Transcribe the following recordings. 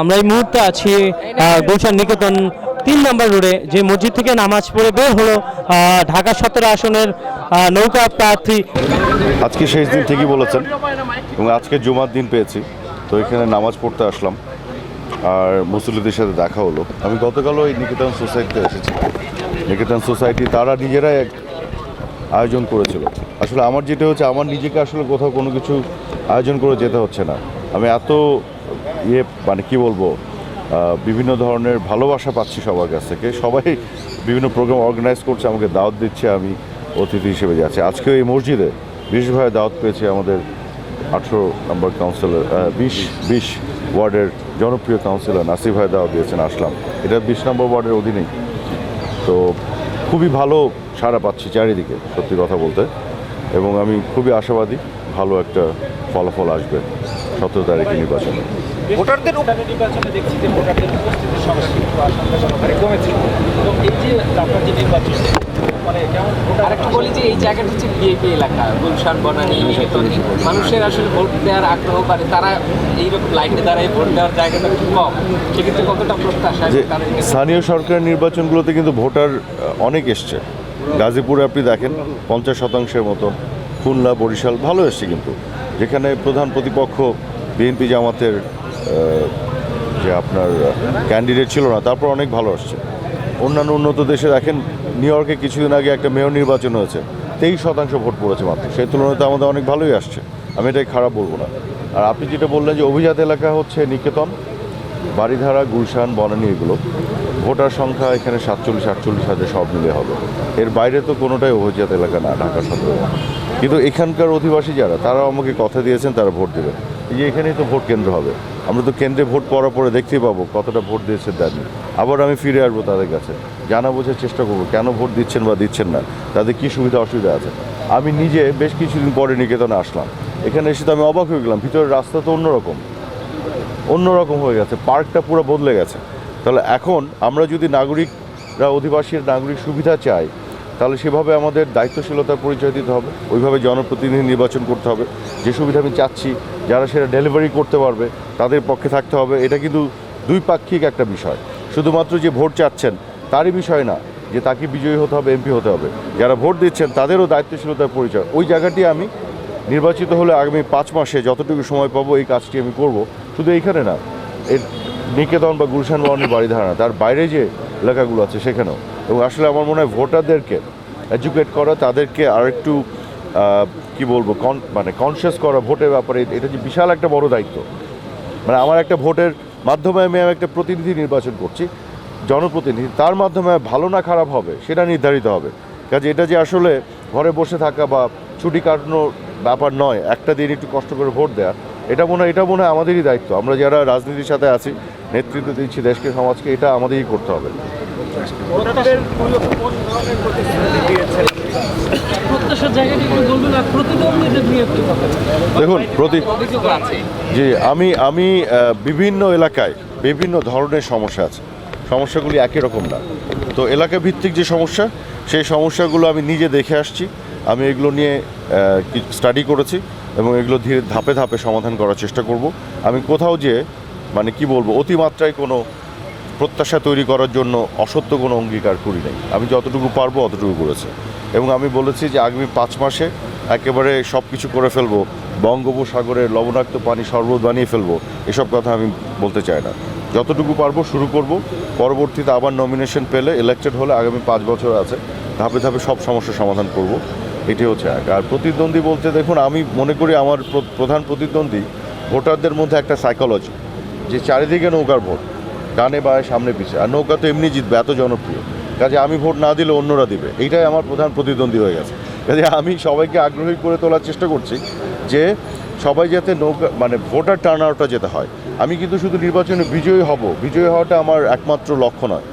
আমরা এই মুহূর্তে আছি গুলশান নিকেতন তিন নম্বর রোডে। যে মসজিদ থেকে নামাজ পড়ে বের হলো ঢাকা সতেরো আসনের নৌকা প্রার্থী। আজকে শেষ দিন ঠিকই বলেছেন, এবং আজকে জুমার দিন পেয়েছি, তো এখানে নামাজ পড়তে আসলাম, আর মুসল্লিদের সাথে দেখা হলো। আমি গতকালও এই নিকেতন সোসাইটিতে এসেছি। নিকেতন সোসাইটি তারা নিজেরাই এক আয়োজন করেছিল। আসলে আমার যেটা হচ্ছে, আমার নিজেকে আসলে কোথাও কোনো কিছু আয়োজন করে যেতে হচ্ছে না। আমি এত ইয়ে মানে কি বলব বিভিন্ন ধরনের ভালোবাসা পাচ্ছি সবার কাছ থেকে। সবাই বিভিন্ন প্রোগ্রাম অর্গানাইজ করছে, আমাকে দাওয়াত দিচ্ছে, আমি অতিথি হিসেবে যাচ্ছি। আজকে এই মসজিদে বিশেষভাবে দাওয়াত পেয়েছে আমাদের আঠেরো নম্বর কাউন্সিলর বিশ বিশ ওয়ার্ডের জনপ্রিয় কাউন্সিলর নাসির ভাই দাওয়াত দিয়েছেন, আসলাম। এটা বিশ নম্বর ওয়ার্ডের অধীনেই। তো খুবই ভালো সাড়া পাচ্ছি চারিদিকে, সত্যি কথা বলতে। এবং আমি খুবই আশাবাদী, ভালো একটা ফলাফল আসবে। সতেরো তারিখে নির্বাচনে ভোটারদের নির্বাচনে দেখছি যে ভোটারদের উপস্থিতির সংখ্যা কিন্তু আশঙ্কাজনক হারে কমেছে। তো এই যে আপনার যে নির্বাচন মানে কেমন আরেকটু বলি যে এই জায়গাটা হচ্ছে এলাকা গুলশান বনানী নিকেতন মানুষের আসলে ভোট দেওয়ার আগ্রহ করে তারা এইরকম লাইনে দাঁড়ায় ভোট দেওয়ার জায়গাটা একটু কম। সেক্ষেত্রে কতটা প্রত্যাশা স্থানীয় সরকার নির্বাচনগুলোতে কিন্তু ভোটার অনেক এসছে। গাজীপুরে আপনি দেখেন পঞ্চাশ শতাংশের মতো। খুলনা, বরিশাল ভালো এসছে কিন্তু। যেখানে প্রধান প্রতিপক্ষ বিএনপি জামাতের যে আপনার ক্যান্ডিডেট ছিল না, তারপর অনেক ভালো আসছে। অন্যান্য উন্নত দেশে দেখেন নিউ ইয়র্কে কিছুদিন আগে একটা মেয়র নির্বাচন হয়েছে, তেইশ শতাংশ ভোট পড়েছে মাত্র। সেই তুলনায় তো আমাদের অনেক ভালোই আসছে। আমি এটাই খারাপ বলব না। আর আপনি যেটা বললেন যে অভিজাত এলাকা হচ্ছে নিকেতন বাড়িধারা গুলশান, বনানী, এগুলো। ভোটার সংখ্যা এখানে সাতচল্লিশ, আটচল্লিশ হাজার সব মিলে হবে। এর বাইরে তো কোনোটাই অভিজাত এলাকা না, ঢাকা সতেরো কিন্তু এখানকার অধিবাসী যারা তারা আমাকে কথা দিয়েছেন, তারা ভোট দেবেন। এই যে এখানেই তো ভোট কেন্দ্র হবে। আমরা তো কেন্দ্রে ভোট পড়ার পরে দেখতেই পাবো কতটা ভোট দিয়েছে দেননি আবার আমি ফিরে আসব তাদের কাছে। জানা বোঝার চেষ্টা করব, কেন ভোট দিচ্ছেন বা দিচ্ছেন না? তাদের কী সুবিধা, অসুবিধা আছে? আমি নিজে বেশ কিছুদিন পরে নিকেতনে আসলাম। এখানে এসে তো আমি অবাক হয়ে গেলাম। ভিতরের রাস্তা তো অন্যরকম। অন্যরকম হয়ে গেছে। পার্কটা পুরো বদলে গেছে। তাহলে এখন আমরা যদি নাগরিকরা, অধিবাসীর নাগরিক সুবিধা চাই তাহলে সেভাবে আমাদের দায়িত্বশীলতার পরিচয় দিতে হবে। ওইভাবে জনপ্রতিনিধি নির্বাচন করতে হবে। যে সুবিধা আমি চাচ্ছি, যারা সেটা ডেলিভারি করতে পারবে, তাদের পক্ষে থাকতে হবে। এটা কিন্তু দুই পাক্ষিক একটা বিষয়। শুধুমাত্র যে ভোট চাচ্ছেন, তারই বিষয় না, যে তাকে বিজয়ী হতে হবে এমপি হতে হবে। যারা ভোট দিচ্ছেন, তাদেরও দায়িত্বশীলতার পরিচয়। ওই জায়গাটি আমি নির্বাচিত হলে আগামী পাঁচ মাসে যতটুকু সময় পাবো, এই কাজটি আমি করব। শুধু এইখানে না, এর নিকেতন বা গুলশান বাউনি বাড়ি ধারণা তার বাইরে যে এলাকাগুলো আছে সেখানেও। এবং আসলে আমার মনে হয় ভোটারদেরকে এডুকেট করা তাদেরকে আরেকটু আহ, কি বলব কন মানে কনসিয়াস করা ভোটের ব্যাপারে এটা যে বিশাল একটা বড় দায়িত্ব। মানে আমার একটা ভোটের মাধ্যমে আমি একটা প্রতিনিধি নির্বাচন করছি জনপ্রতিনিধি তার মাধ্যমে ভালো না খারাপ হবে সেটা নির্ধারিত হবে। কাজে এটা যে আসলে ঘরে বসে থাকা বা ছুটি কাটানোর ব্যাপার নয় একটা দিন একটু কষ্ট করে ভোট দেওয়া এটা মনে হয় এটা মনে হয় আমাদেরই দায়িত্ব। আমরা যারা রাজনীতির সাথে আছি নেতৃত্ব দিচ্ছি দেশকে সমাজকে এটা আমাদেরই করতে হবে। দেখুন প্রতি জি আমি আমি বিভিন্ন এলাকায় বিভিন্ন ধরনের সমস্যা আছে। সমস্যাগুলি একই রকম না। তো এলাকা ভিত্তিক যে সমস্যা সেই সমস্যাগুলো আমি নিজে দেখে আসছি। আমি এগুলো নিয়ে স্টাডি করেছি। এবং এগুলো ধীরে ধাপে ধাপে সমাধান করার চেষ্টা করব। আমি কোথাও যে মানে কি বলব, অতিমাত্রায় কোনো প্রত্যাশা তৈরি করার জন্য অসত্য কোনো অঙ্গীকার করি নাই। আমি যতটুকু পারব অতটুকু করেছি। এবং আমি বলেছি যে আগামী পাঁচ মাসে একেবারে সব কিছু করে ফেলব বঙ্গোপসাগরের লবণাক্ত পানি শরবত বানিয়ে ফেলব, এসব কথা আমি বলতে চাই না। যতটুকু পারব শুরু করব, পরবর্তীতে আবার নমিনেশন পেলে ইলেক্টেড হলে আগামী পাঁচ বছর আছে, ধাপে ধাপে সব সমস্যার সমাধান করব। এটি হচ্ছে এক আর প্রতিদ্বন্দ্বী বলতে দেখুন, আমি মনে করি আমার প্রধান প্রতিদ্বন্দ্বী ভোটারদের মধ্যে একটা সাইকোলজি যে চারিদিকে নৌকার ভোট, ডানে বায়ে সামনে পিছে। আর নৌকা তো এমনি জিতবে, এত জনপ্রিয়। কাজে আমি ভোট না দিলে অন্যরা দিবে। এইটাই আমার প্রধান প্রতিদ্বন্দ্বী হয়ে গেছে। কাজে আমি সবাইকে আগ্রহী করে তোলার চেষ্টা করছি যে সবাই যাতে নৌকা মানে ভোটার টার্ন আউটটা যেতে হয়। আমি কিন্তু শুধু নির্বাচনে বিজয়ী হব। বিজয়ী হওয়াটা আমার একমাত্র লক্ষ্য নয়।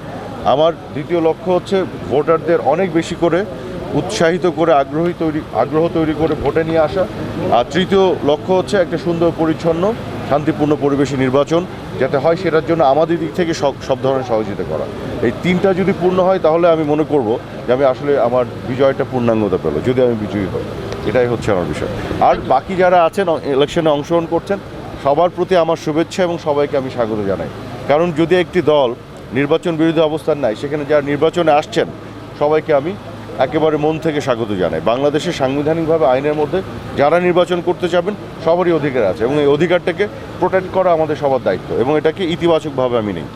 আমার দ্বিতীয় লক্ষ্য হচ্ছে ভোটারদের অনেক বেশি করে উৎসাহিত করে, আগ্রহী তৈরি, আগ্রহ তৈরি করে ভোটে নিয়ে আসা। আর তৃতীয় লক্ষ্য হচ্ছে একটা সুন্দর পরিচ্ছন্ন, শান্তিপূর্ণ পরিবেশে নির্বাচন, যাতে হয় সেটার জন্য আমাদের দিক থেকে সব ধরনের সহযোগিতা করা। এই তিনটা যদি পূর্ণ হয়, তাহলে আমি মনে করব যে আমি আসলে আমার বিজয়টা পূর্ণাঙ্গতা পেল, যদি আমি বিজয়ী হই। এটাই হচ্ছে আমার বিষয়। আর বাকি যারা আছেন ইলেকশনে অংশগ্রহণ করছেন, সবার প্রতি আমার শুভেচ্ছা এবং সবাইকে আমি স্বাগত জানাই। কারণ যদি একটি দল নির্বাচন বিরোধী অবস্থান নাই সেখানে যারা নির্বাচনে আসছেন, সবাইকে আমি একেবারে মন থেকে স্বাগত জানাই। বাংলাদেশে সাংবিধানিকভাবে আইনের মধ্যে যারা নির্বাচন করতে চাবেন, সবারই অধিকার আছে এবং এই অধিকারটাকে প্রোটেক্ট করা আমাদের সবার দায়িত্ব এবং এটাকে ইতিবাচকভাবে আমি নেই।